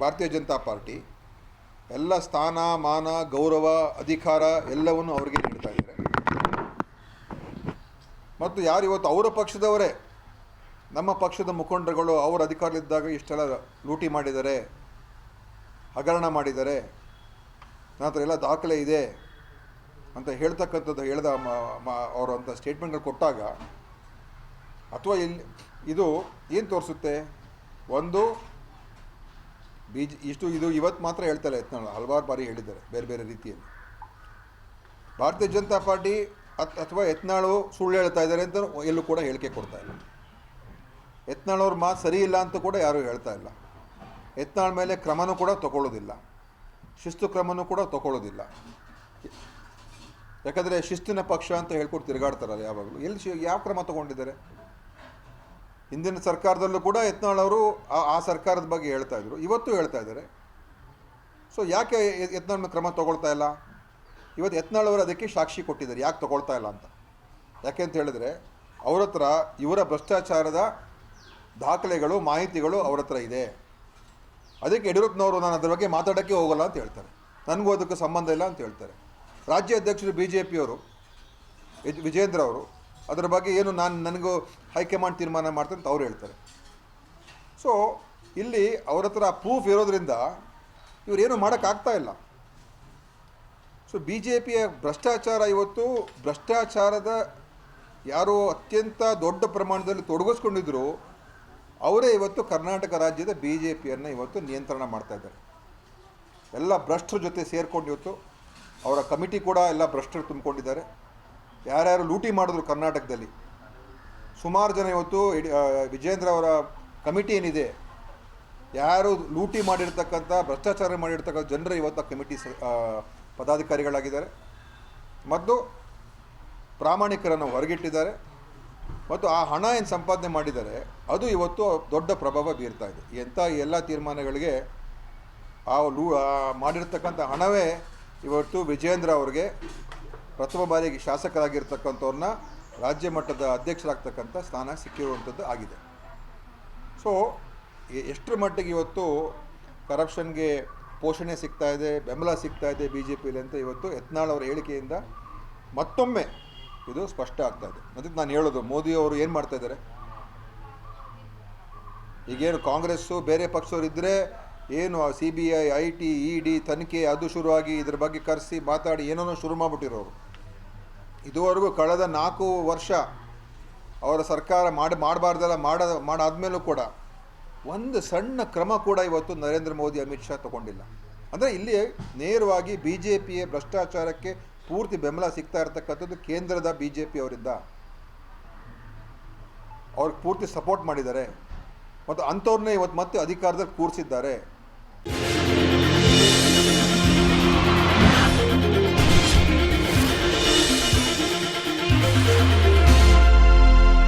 ಭಾರತೀಯ ಜನತಾ ಪಾರ್ಟಿ ಎಲ್ಲ ಸ್ಥಾನ, ಮಾನ, ಗೌರವ, ಅಧಿಕಾರ ಎಲ್ಲವನ್ನು ಅವರಿಗೆ ನೀಡ್ತಾ ಇದ್ದಾರೆ. ಮತ್ತು ಯಾರು ಇವತ್ತು ಅವರ ಪಕ್ಷದವರೇ, ನಮ್ಮ ಪಕ್ಷದ ಮುಖಂಡರುಗಳು ಅವರ ಅಧಿಕಾರದಲ್ಲಿದ್ದಾಗ ಇಷ್ಟೆಲ್ಲ ಲೂಟಿ ಮಾಡಿದ್ದಾರೆ, ಹಗರಣ ಮಾಡಿದ್ದಾರೆ ನಂತರ ಎಲ್ಲ ದಾಖಲೆ ಇದೆ ಅಂತ ಹೇಳ್ತಕ್ಕಂಥದ್ದು ಹೇಳಿದ ಅವರು ಅಂತ ಸ್ಟೇಟ್ಮೆಂಟ್ಗಳು ಕೊಟ್ಟಾಗ, ಅಥವಾ ಇಲ್ಲಿ ಇದು ಏನು ತೋರಿಸುತ್ತೆ? ಒಂದು ಬಿ ಜೆ ಇಷ್ಟು ಇದು ಇವತ್ತು ಮಾತ್ರ ಹೇಳ್ತಾರೆ ಯತ್ನಾಳ್ ಹಲವಾರು ಬಾರಿ ಹೇಳಿದ್ದಾರೆ ಬೇರೆ ಬೇರೆ ರೀತಿಯಲ್ಲಿ. ಭಾರತೀಯ ಜನತಾ ಪಾರ್ಟಿ ಅತ್, ಅಥವಾ ಯತ್ನಾಳು ಸುಳ್ಳು ಹೇಳ್ತಾ ಇದ್ದಾರೆ ಅಂತ ಎಲ್ಲೂ ಕೂಡ ಹೇಳಿಕೆ ಕೊಡ್ತಾ ಇಲ್ಲ. ಯತ್ನಾಳ್ ಅವ್ರ ಮಾತು ಸರಿ ಇಲ್ಲ ಅಂತ ಕೂಡ ಯಾರೂ ಹೇಳ್ತಾ ಇಲ್ಲ. ಯತ್ನಾಳ್ ಮೇಲೆ ಕ್ರಮನೂ ಕೂಡ ತಗೊಳ್ಳೋದಿಲ್ಲ. ಶಿಸ್ತು ಕ್ರಮನೂ ಕೂಡ ತಗೊಳ್ಳೋದಿಲ್ಲ. ಯಾಕಂದರೆ ಶಿಸ್ತಿನ ಪಕ್ಷ ಅಂತ ಹೇಳ್ಕೊಟ್ಟು ತಿರುಗಾಡ್ತಾರಲ್ಲ ಯಾವಾಗಲೂ. ಎಲ್ಲಿ ಯಾವ ಕ್ರಮ ತಗೊಂಡಿದ್ದಾರೆ? ಹಿಂದಿನ ಸರ್ಕಾರದಲ್ಲೂ ಕೂಡ ಯತ್ನಾಳ್ ಅವರು ಆ ಸರ್ಕಾರದ ಬಗ್ಗೆ ಹೇಳ್ತಾ ಇದ್ರು. ಇವತ್ತು ಹೇಳ್ತಾ ಇದ್ದಾರೆ. ಸೊ ಯಾಕೆ ಯತ್ನಾಳ್ ಕ್ರಮ ತಗೊಳ್ತಾ ಇಲ್ಲ? ಇವತ್ತು ಯತ್ನಾಳ್ ಅವರು ಅದಕ್ಕೆ ಸಾಕ್ಷಿ ಕೊಟ್ಟಿದ್ದಾರೆ. ಯಾಕೆ ತಗೊಳ್ತಾ ಇಲ್ಲ ಅಂತ? ಯಾಕೆ ಅಂತ ಹೇಳಿದ್ರೆ, ಅವ್ರ ಹತ್ರ ಇವರ ಭ್ರಷ್ಟಾಚಾರದ ದಾಖಲೆಗಳು, ಮಾಹಿತಿಗಳು ಅವ್ರ ಹತ್ರ ಇದೆ. ಅದಕ್ಕೆ ಯಡಿಯೂರಪ್ಪನವರು ನಾನು ಅದರ ಬಗ್ಗೆ ಮಾತಾಡೋಕ್ಕೆ ಹೋಗಲ್ಲ ಅಂತ ಹೇಳ್ತಾರೆ. ನನಗೂ ಅದಕ್ಕೆ ಸಂಬಂಧ ಇಲ್ಲ ಅಂತ ಹೇಳ್ತಾರೆ. ರಾಜ್ಯ ಅಧ್ಯಕ್ಷರು ಬಿ ಜೆ ಪಿಯವರು ವಿಜೇಂದ್ರ ಅವರು ಅದರ ಬಗ್ಗೆ ಏನು ನಾನು ನನಗೂ ಹೈಕಮಾಂಡ್ ತೀರ್ಮಾನ ಮಾಡ್ತಾರೆ ಅಂತ ಅವ್ರು ಹೇಳ್ತಾರೆ. ಸೊ ಇಲ್ಲಿ ಅವ್ರ ಹತ್ರ ಪ್ರೂಫ್ ಇರೋದ್ರಿಂದ ಇವರೇನು ಮಾಡೋಕ್ಕಾಗ್ತಾ ಇಲ್ಲ. ಸೊ ಬಿ ಜೆ ಪಿಯ ಭ್ರಷ್ಟಾಚಾರ ಇವತ್ತು ಭ್ರಷ್ಟಾಚಾರದ ಯಾರು ಅತ್ಯಂತ ದೊಡ್ಡ ಪ್ರಮಾಣದಲ್ಲಿ ತೊಡಗಿಸ್ಕೊಂಡಿದ್ರು, ಅವರೇ ಇವತ್ತು ಕರ್ನಾಟಕ ರಾಜ್ಯದ ಬಿ ಜೆ ಪಿಯನ್ನು ಇವತ್ತು ನಿಯಂತ್ರಣ ಮಾಡ್ತಾ ಇದ್ದಾರೆ. ಎಲ್ಲ ಭ್ರಷ್ಟರ ಜೊತೆ ಸೇರ್ಕೊಂಡು ಇವತ್ತು ಅವರ ಕಮಿಟಿ ಕೂಡ ಎಲ್ಲ ಭ್ರಷ್ಟರು ತುಂಬಿಕೊಂಡಿದ್ದಾರೆ. ಯಾರ್ಯಾರು ಲೂಟಿ ಮಾಡಿದ್ರು ಕರ್ನಾಟಕದಲ್ಲಿ. ಸುಮಾರು ಜನ ಇವತ್ತು ವಿಜೇಂದ್ರ ಅವರ ಕಮಿಟಿ ಏನಿದೆ, ಯಾರು ಲೂಟಿ ಮಾಡಿರ್ತಕ್ಕಂಥ, ಭ್ರಷ್ಟಾಚಾರ ಮಾಡಿರ್ತಕ್ಕಂಥ ಜನರು ಇವತ್ತು ಆ ಕಮಿಟಿ ಪದಾಧಿಕಾರಿಗಳಾಗಿದ್ದಾರೆ. ಮತ್ತು ಪ್ರಾಮಾಣಿಕರನ್ನು ಹೊರಗಿಟ್ಟಿದ್ದಾರೆ. ಮತ್ತು ಆ ಹಣ ಏನು ಸಂಪಾದನೆ ಮಾಡಿದ್ದಾರೆ, ಅದು ಇವತ್ತು ದೊಡ್ಡ ಪ್ರಭಾವ ಬೀರ್ತಾ ಇದೆ. ಎಂಥ ಎಲ್ಲ ತೀರ್ಮಾನಗಳಿಗೆ ಆ ಲೂ ಮಾಡಿರ್ತಕ್ಕಂಥ ಹಣವೇ ಇವತ್ತು ವಿಜೇಂದ್ರ ಅವ್ರಿಗೆ ಪ್ರಥಮ ಬಾರಿಗೆ ಶಾಸಕರಾಗಿರ್ತಕ್ಕಂಥವ್ರನ್ನ ರಾಜ್ಯ ಮಟ್ಟದ ಅಧ್ಯಕ್ಷರಾಗ್ತಕ್ಕಂಥ ಸ್ಥಾನ ಸಿಕ್ಕಿರುವಂಥದ್ದು ಆಗಿದೆ. ಸೊ ಎಷ್ಟರ ಮಟ್ಟಿಗೆ ಇವತ್ತು ಕರಪ್ಷನ್ಗೆ ಪೋಷಣೆ ಸಿಗ್ತಾ ಇದೆ, ಬೆಂಬಲ ಸಿಗ್ತಾ ಇದೆ ಬಿ ಜೆ ಪಿಲಿ ಅಂತ ಇವತ್ತು ಯತ್ನಾಳ್ ಅವರ ಹೇಳಿಕೆಯಿಂದ ಮತ್ತೊಮ್ಮೆ ಇದು ಸ್ಪಷ್ಟ ಆಗ್ತಾ ಇದೆ. ಅದಕ್ಕೆ ನಾನು ಹೇಳೋದು ಮೋದಿಯವರು ಏನು ಮಾಡ್ತಾ ಇದ್ದಾರೆ? ಈಗೇನು ಕಾಂಗ್ರೆಸ್ಸು, ಬೇರೆ ಪಕ್ಷವ್ರು ಇದ್ದರೆ ಏನು C B I I T E D ತನಿಖೆ ಅದು ಶುರುವಾಗಿ ಇದ್ರ ಬಗ್ಗೆ ಕರೆಸಿ ಮಾತಾಡಿ ಏನೇನೋ ಶುರು ಮಾಡಿಬಿಟ್ಟಿರೋರು. ಇದುವರೆಗೂ ಕಳೆದ ನಾಲ್ಕು ವರ್ಷ ಅವರ ಸರ್ಕಾರ ಮಾಡಿ ಮಾಡಬಾರ್ದಲ್ಲ, ಮಾಡ, ಮಾಡಾದ್ಮೇಲೂ ಕೂಡ ಒಂದು ಸಣ್ಣ ಕ್ರಮ ಕೂಡ ಇವತ್ತು ನರೇಂದ್ರ ಮೋದಿ, ಅಮಿತ್ ಶಾ ತಗೊಂಡಿಲ್ಲ. ಅಂದರೆ ಇಲ್ಲಿ ನೇರವಾಗಿ ಬಿ ಜೆ ಪಿಯ ಭ್ರಷ್ಟಾಚಾರಕ್ಕೆ ಪೂರ್ತಿ ಬೆಂಬಲ ಸಿಗ್ತಾ ಇರತಕ್ಕಂಥದ್ದು ಕೇಂದ್ರದ ಬಿ ಜೆ ಪಿ ಅವರಿಂದ. ಅವ್ರಿಗೆ ಪೂರ್ತಿ ಸಪೋರ್ಟ್ ಮಾಡಿದ್ದಾರೆ. ಮತ್ತು ಅಂಥವ್ರನ್ನೇ ಇವತ್ತು ಮತ್ತೆ ಅಧಿಕಾರದಲ್ಲಿ ಕೂರಿಸಿದ್ದಾರೆ.